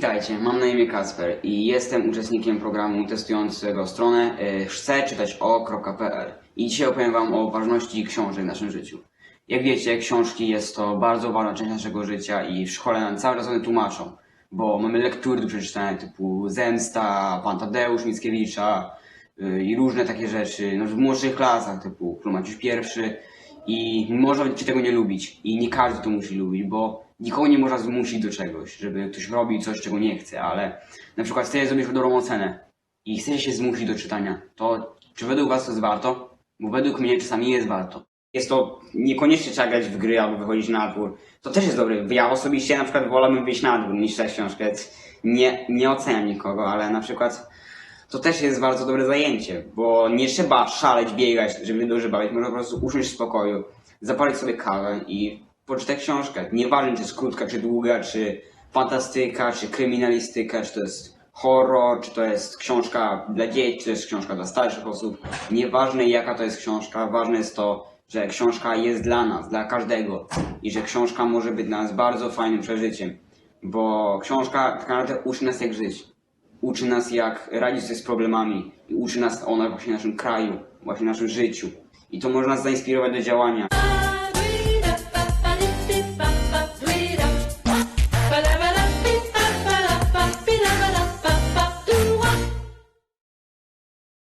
Witajcie, mam na imię Kasper i jestem uczestnikiem programu testującego stronę y, chcę czytać o.pl i dzisiaj opowiem Wam o ważności książek w naszym życiu. Jak wiecie, książki jest to bardzo ważna część naszego życia i w szkole nam cały czas one tłumaczą, bo mamy lektury do przeczytania typu Zemsta, Pan Tadeusz Mickiewicza y, i różne takie rzeczy, no w młodszych klasach typu Plumaciusz pierwszy i można ci tego nie lubić i nie każdy to musi lubić, bo nikogo nie można zmusić do czegoś, żeby ktoś robił coś, czego nie chce, ale na przykład chcecie zrobić dobrą ocenę i chcecie się zmusić do czytania, to czy według was to jest warto? Bo według mnie czasami jest warto. Jest to, niekoniecznie trzeba grać w gry albo wychodzić na dwór. To też jest dobre. Ja osobiście na przykład wolałbym wyjść na dwór niż czytać książkę. Nie, nie oceniam nikogo, ale na przykład to też jest bardzo dobre zajęcie, bo nie trzeba szaleć, biegać, żeby dobrze bawić. Można po prostu usiąść w spokoju, zapalić sobie kawę i poczytać książkę. Nieważne, czy jest krótka, czy długa, czy fantastyka, czy kryminalistyka, czy to jest horror, czy to jest książka dla dzieci, czy to jest książka dla starszych osób. Nieważne jaka to jest książka, ważne jest to, że książka jest dla nas, dla każdego i że książka może być dla nas bardzo fajnym przeżyciem, bo książka tak naprawdę uczy nas jak żyć uczy nas jak radzić sobie z problemami i uczy nas ona właśnie w naszym kraju, właśnie w naszym życiu. I to może nas zainspirować do działania.